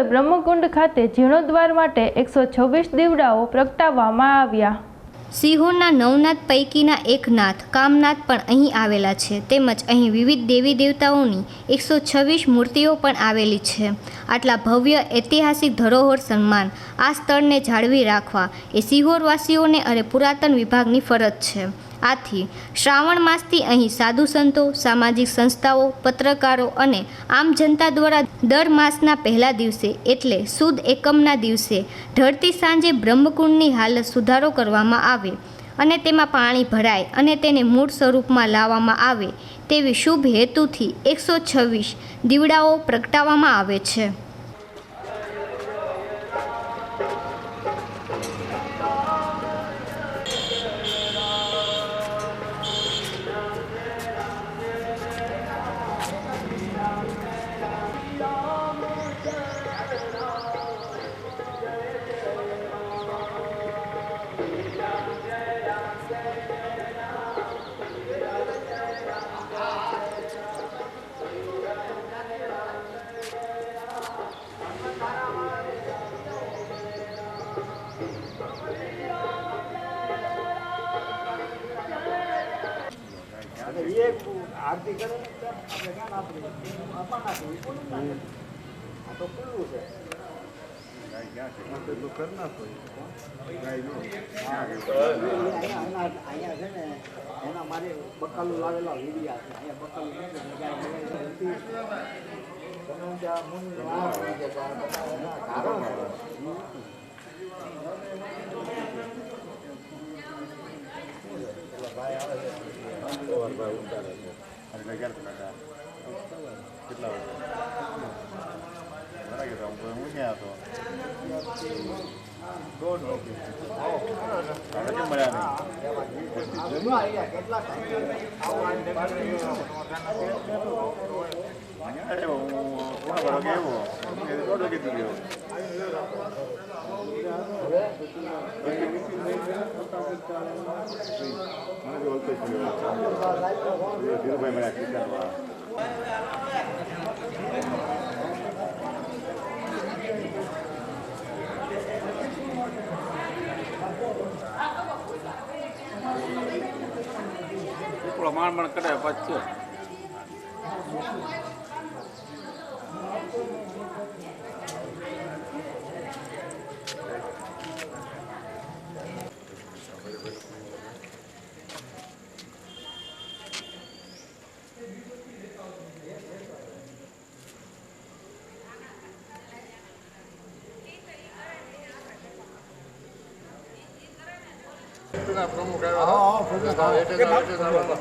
જામનગર બ્રહ્મકુંડ ખાતે જીર્ણોદ્વાર માટે એકસો છવ્વીસ દીવડાઓ પ્રગટાવવામાં આવ્યા. સિંહોના નવનાથ પૈકીના એક નાથ, કામનાથ પણ અહીં આવેલા છે. તેમજ અહીં વિવિધ દેવી દેવતાઓની એકસો છવ્વીસ મૂર્તિઓ પણ આવેલી છે. આટલા ભવ્ય ઐતિહાસિક ધરોહર સન્માન આ સ્થળને જાળવી રાખવા એ સિહોરવાસીઓને અને પુરાતન વિભાગની ફરજ છે. આથી શ્રાવણ માસથી અહીં સાધુ સંતો, સામાજિક સંસ્થાઓ, પત્રકારો અને આમ જનતા દ્વારા દર માસના પહેલા દિવસે એટલે સુદ એકમના દિવસે ઢળતી સાંજે બ્રહ્મકુંડની હાલત સુધારો કરવામાં આવે. અને તેમાં પાણી ભરાય અને તેને મૂળ સ્વરૂપમાં લાવવામાં આવે તેવી શુભ હેતુથી એકસો છવ્વીસ દીવડાઓ પ્રગટાવવામાં આવે છે. આરતી કરે આપણે ક્યાં આપણી આપવા નાખવું આ તો ખુલ્લું છે. અહીંયા અહીંયા છે ને એના મારે બકાલું લાવેલા વીડિયા છે અહીંયા બકાલું છે ને જગ્યાએ મને તમે ત્યાં મુનિ આ એના કારણ છે. જૂનો અહીંયા કેટલા થોડો માણ માણ કઢાય પાછું ભરતભાઈ અલ્યો ઓલા ખૂણા પર પ્રમુખ થાય. ને તમને એના માટે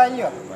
અહીંયા.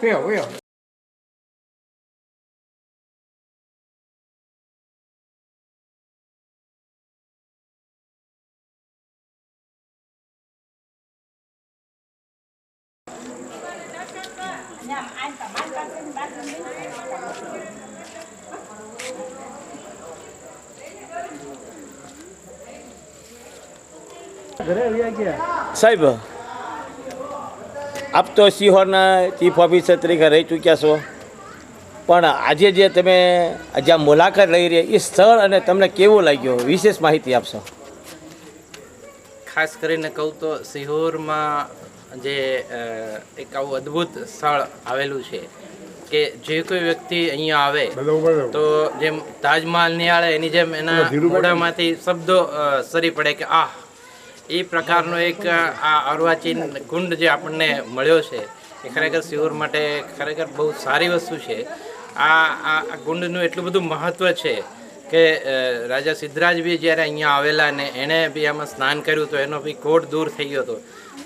છે વયો સાહેબ આપ તો સિહોરના ચીફ ઓફિસર તરીકે રહી ચૂક્યા છો. પણ આજે જે તમે જ્યાં મુલાકાત લઈ રહ્યા એ સ્થળ અને તમને કેવું લાગ્યું? વિશેષ માહિતી આપશો. ખાસ કરીને કહું તો સિહોરમાં જે એક આવું અદ્ભુત સ્થળ આવેલું છે કે જે કોઈ વ્યક્તિ અહીંયા આવે તો જેમ તાજમહાલ નિહાળે એની જેમ એના મોઢામાંથી શબ્દો સરી પડે કે આહ! એ પ્રકારનો એક આ અર્વાચીન કુંડ જે આપણને મળ્યો છે એ ખરેખર સિહોર માટે ખરેખર બહુ સારી વસ્તુ છે. આ આ આ કુંડનું એટલું બધું મહત્ત્વ છે કે રાજા સિદ્ધરાજ બી જ્યારે અહીંયા આવેલા ને એણે બી આમાં સ્નાન કર્યું તો એનો બી કોટ દૂર થઈ ગયો હતો.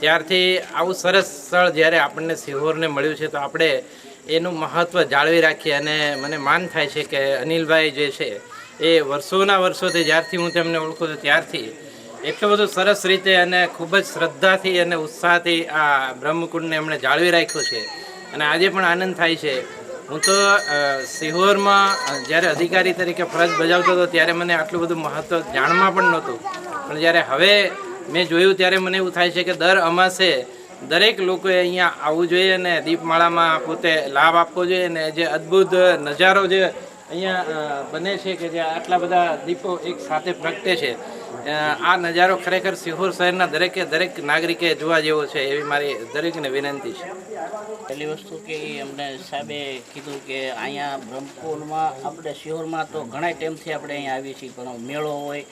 ત્યારથી આવું સરસ સ્થળ જ્યારે આપણને સિહોરને મળ્યું છે તો આપણે એનું મહત્ત્વ જાળવી રાખીએ અને મને માન થાય છે કે અનિલભાઈ જે છે એ વર્ષોના વર્ષોથી જ્યારથી હું તેમને ઓળખું છું ત્યારથી એટલું બધું સરસ રીતે અને ખૂબ જ શ્રદ્ધાથી અને ઉત્સાહથી આ બ્રહ્મકુંડને એમણે જાળવી રાખ્યું છે. અને આજે પણ આનંદ થાય છે. હું તો સિહોરમાં જ્યારે અધિકારી તરીકે ફરજ બજાવતો હતો, ત્યારે મને આટલું બધું મહત્ત્વ જાણમાં પણ નહોતું. પણ જ્યારે હવે મેં જોયું, ત્યારે મને એવું થાય છે કે દર અમાસે દરેક લોકોએ અહીંયા આવવું જોઈએ અને દીપમાળામાં પોતે લાભ આપવો જોઈએ અને જે અદ્ભુત નજારો જે અહીંયા બને છે કે જે આટલા બધા દીપો એક સાથે પ્રગટે છે આ નજારો ખરેખર સિહોર શહેરના દરેકે દરેક નાગરિકે જોવા જેવો છે, એવી મારી દરેકને વિનંતી છે. પહેલી વસ્તુ કે અમને સાહેબે કીધું કે અહીંયા બ્રહ્મપુરમાં, આપણે શિહોરમાં તો ઘણા ટાઈમથી આપણે અહીંયા આવીએ છીએ, પણ મેળો હોય,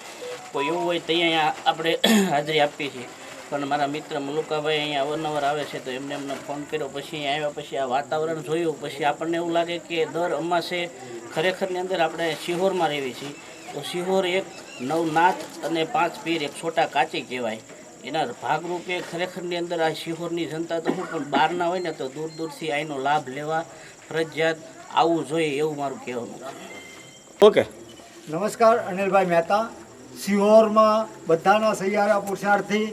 કોઈ એવું હોય તો અહીંયા આપણે હાજરી આપીએ છીએ. પણ મારા મિત્ર મલુકાભાઈ અહીંયા અવારનવાર આવે છે તો એમને એમને ફોન કર્યો, પછી અહીંયા આવ્યા, પછી આ વાતાવરણ જોયું, પછી આપણને એવું લાગે કે દર અમાસે ખરેખરની અંદર આપણે શિહોરમાં રહેવી છીએ. તો શિહોર એક નવનાથ અને પાંચ પીર એક છોટા કાચી કહેવાય. એના ભાગરૂપે ખરેખરની અંદર આ શિહોરની જનતા તો હું પણ બહારના હોય ને તો દૂર દૂરથી આનો લાભ લેવા ફરજિયાત આવવું જોઈએ એવું મારું કહેવાનું ઓકે. નમસ્કાર અનિલભાઈ મહેતા. શિહોરમાં બધાના સહિયારા પુરુષાર્થી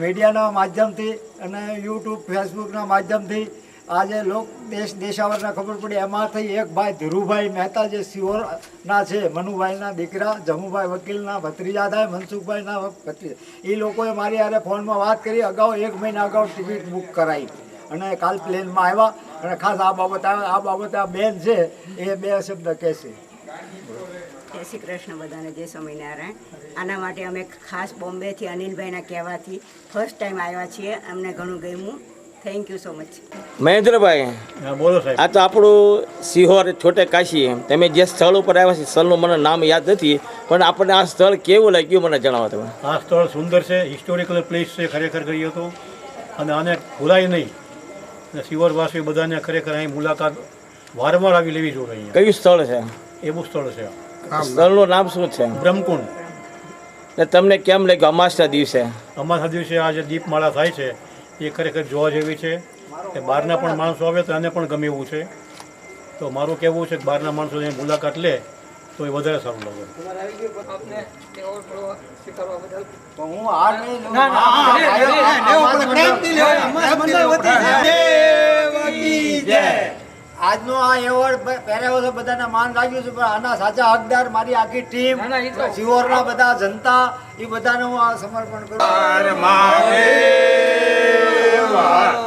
મીડિયાના માધ્યમથી અને યુટ્યુબ ફેસબુકના માધ્યમથી આજે લોક દેશ દેશાવરના ખબર પડી એમાંથી એક ભાઈ ધીરુભાઈ મહેતા જે સિહોરના છે, મનુભાઈના દીકરા, જમુભાઈ વકીલના ભત્રીજા થાય મનસુખભાઈના ભત્રીજા એ લોકોએ મારી હારે ફોનમાં વાત કરી, અગાઉ એક મહિના અગાઉ ટિકિટ બુક કરાવી અને કાલ પ્લેનમાં આવ્યા, અને ખાસ આ બાબત આ બાબતે આ બેન છે, એ બે શબ્દ કહેશે. જય શ્રી કૃષ્ણ બધાને, જય સ્વામિનારાયણ. આના માટે અમે ખાસ બોમ્બેથી અનિલભાઈના કહેવાથી ફર્સ્ટ ટાઈમ આવ્યા છીએ. અમને ઘણું ગમ્યું. Thank you so much Mahendrabhai બોલો સાહેબ. આ તો આપણું સિહોર છોટે કાશી તમે જે સ્થળ ઉપર આવ્યા છે સ્થળનું મને નામ યાદ નથી પણ આપણને આ સ્થળ કેવું લાગ્યું મને જણાવો તમે. આ સ્થળ સુંદર છે હિસ્ટોરિકલ પ્લેસ છે ખરેખર ગયો હતો અને આને ભૂલાય નહીં. અને શિવરવાસી બધાને ખરેખર અહીં મુલાકાત વારંવાર આવી લેવી જોઈએ અહીંયા. કયું સ્થળ છે? એવું સ્થળ છે. સ્થળનું નામ શું છે? બ્રહ્મકુંડ. ને તમને કેમ લાગ્યું અમાસના દિવસે? અમાસા દિવસે આ જે દીપમાળા થાય છે. એ ખરેખર જોવા જેવી છે કે બહારના પણ માણસો આવે તો એને પણ ગમે એવું છે. તો મારું કહેવું છે કે બહારના માણસો એની મુલાકાત લે તો એ વધારે સારું લાગે. આજનો આ એવોર્ડ પહેરાવ્યો છે બધાને માન લાગ્યું છે પણ આના સાચા હકદાર મારી આખી ટીમ સિહોરના બધા જનતા એ બધાને હું આ સમર્પણ કરું 老